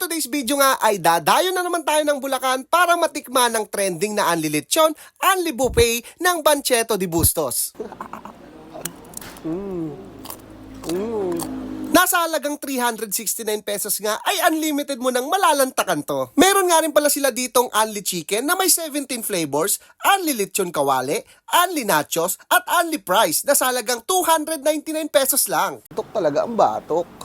today's video nga ay dadayo na naman tayo ng Bulacan para matikman ng trending na Anli Lechon, Anli Buffet ng Bancheto de Bustos. Nasa halagang 369 pesos nga ay unlimited mo nang malalantakan to. Meron nga rin pala sila ditong Anli Chicken na may 17 flavors, Anli Lechon Kawale, Anli Nachos, at Anli Price na sa halagang 299 pesos lang. Batok talaga ang batok.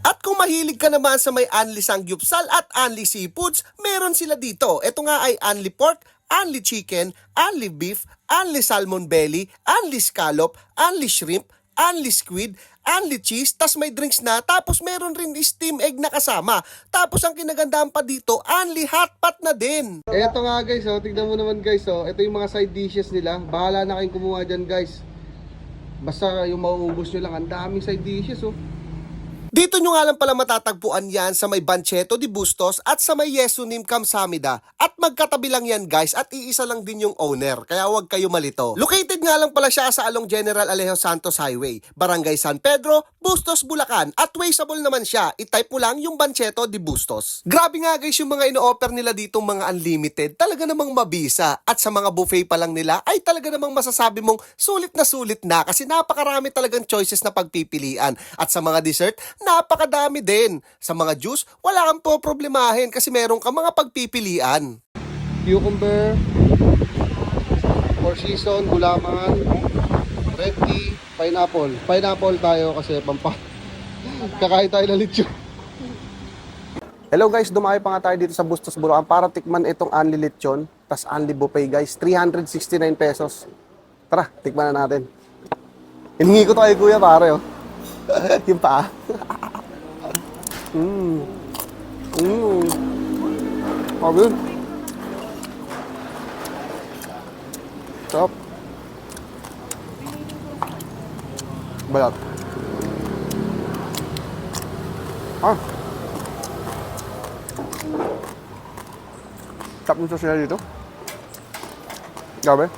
At kung mahilig ka naman sa may Anli Sangyupsal at Anli Seafoods, meron sila dito. Ito nga ay Anli Pork, Anli Chicken, Anli Beef, Anli Salmon Belly, Anli Scallop, Anli Shrimp, Anli Squid, Anli Cheese, tas may drinks na, tapos meron rin steam egg na kasama. Tapos ang kinagandahan pa dito, Anli Hot Pot na din. Eto nga guys, oh, tignan mo naman guys, oh. Ito yung mga side dishes nila. Bahala na kayong kumuha dyan guys. Basta yung mauubos nyo lang, ang daming side dishes oh. Dito nyo nga lang pala matatagpuan yan sa may Bancheto de Bustos at sa may Yesunim Kamsamida. At magkatabi lang yan guys at iisa lang din yung owner, kaya huwag kayo malito. Located nga lang pala siya sa along General Alejo Santos Highway, Barangay San Pedro, Bustos, Bulacan. At traceable naman siya, itype mo lang yung Bancheto de Bustos. Grabe nga guys yung mga ino-offer nila ditong mga unlimited, talaga namang mabisa. At sa mga buffet pa lang nila ay talaga namang masasabi mong sulit na sulit na kasi napakarami talagang choices na pagpipilian. At sa mga dessert, napakadami din. Sa mga juice, wala kang po problemahin kasi meron ka mga pagpipilian. Cucumber, four season, gulaman, red tea, pineapple. Pineapple tayo kasi pampa. Kakain tayo ng lechon. Hello guys, dumayo pa nga tayo dito sa Bustos Bulacan para tikman itong Anli Lechon, tas Anli Buffet guys, 369 pesos. Tara, tikman na natin. Hiningi ko to kay kuya pare oh. Yung paa. Mmm. Mmm. Sabi. Sarap. Balat. Ah. Tap nito sila dito. Grabe.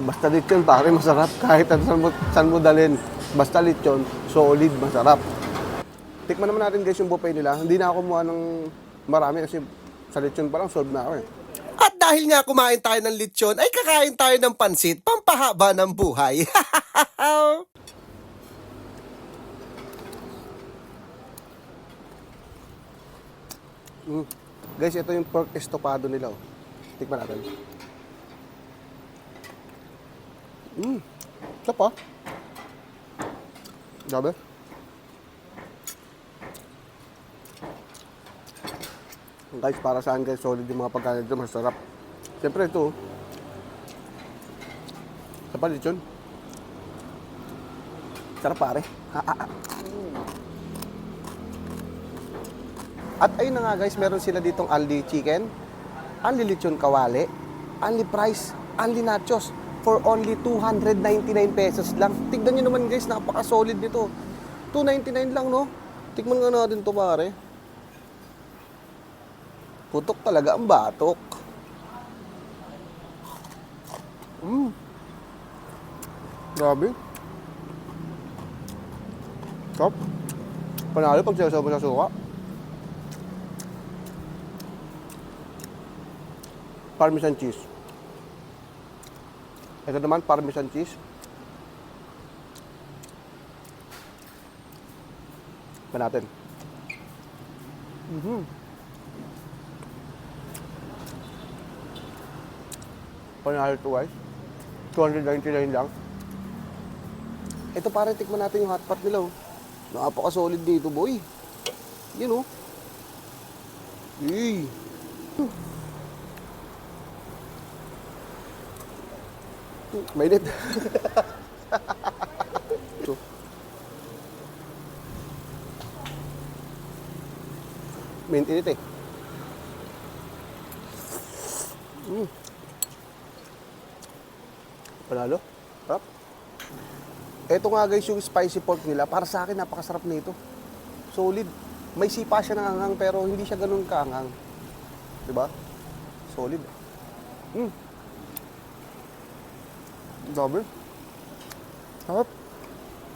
Basta lechon pare masarap kahit saan mo, saan mo dalhin. Basta lechon, solid, masarap. Tikman naman natin guys yung buffet nila. Hindi na ako kumuha ng marami kasi sa lechon pa lang solve na ako eh. At dahil nga kumain tayo ng lechon, ay kakain tayo ng pansit, pampahaba ng buhay. Mm. Guys, ito yung pork estopado nila. Oh. Tikman natin. Mm. Sarap ah. Grabe. Guys, para saan guys, solid yung mga pagkain dito, masarap. Siyempre ito, oh. sa palichon. Sarap pare. Ha, ha, ha. At ayun na nga guys, meron sila ditong Aldi Chicken, Aldi Lechon Kawale, Aldi Price, Aldi Nachos for only 299 pesos lang. Tignan nyo naman guys, napaka-solid nito. 299 lang no? Tikman nga natin to pare. Putok talaga ang batok. Mm. Grabe. Top. Panalo pag sinasabi sa suka. Parmesan cheese. Ito naman, parmesan cheese. Pa natin. Mhm. Panalo to guys. 299 lang. Ito pare, tikman natin yung hotpot nila oh. Napaka-solid dito boy. Yun oh. Yay. Mainit. Ito. Mainit init eh. Mm. Panalo. Sarap. Ito nga guys yung spicy pork nila. Para sa akin napakasarap nito. Solid. May sipa siya ng anghang pero hindi siya ganun kaanghang. 'Di ba? Solid. Mm. Sabi. Hop.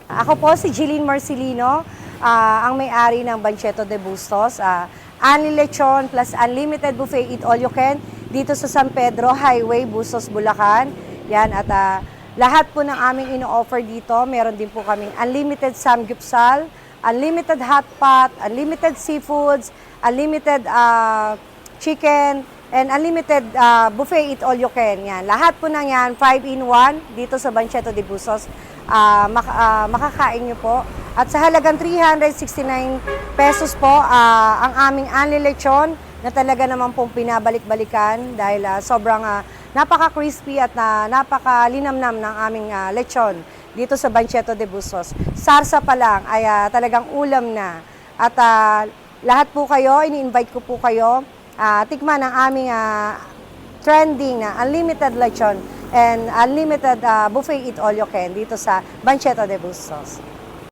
Ako po si Jeline Marcelino, ah, ang may-ari ng Bancheto de Bustos. Uh, Unli Lechon plus Unlimited Buffet Eat All You Can dito sa San Pedro Highway, Bustos, Bulacan. Yan, at ah, lahat po ng aming ino-offer dito, meron din po kaming Unlimited Samgyupsal, Unlimited Hot Pot, Unlimited Seafoods, Unlimited ah, Chicken, and Unlimited ah, Buffet Eat All You Can. Yan, lahat po ng yan, 5 in 1 dito sa Bancheto de Bustos. Ah, mak- ah, makakain nyo po. At sa halagang 369 pesos po, ah, ang aming Anli Lechon na talaga naman pong pinabalik-balikan dahil ah, sobrang ah, napaka-crispy at na, napaka-linamnam ng aming ah, lechon dito sa Bancheto de Bustos. Sarsa pa lang ay ah, talagang ulam na. At ah, lahat po kayo, ini-invite ko po kayo, ah, tikman ang aming ah, trending na unlimited lechon and unlimited ah, buffet eat all you can dito sa Bancheto de Bustos.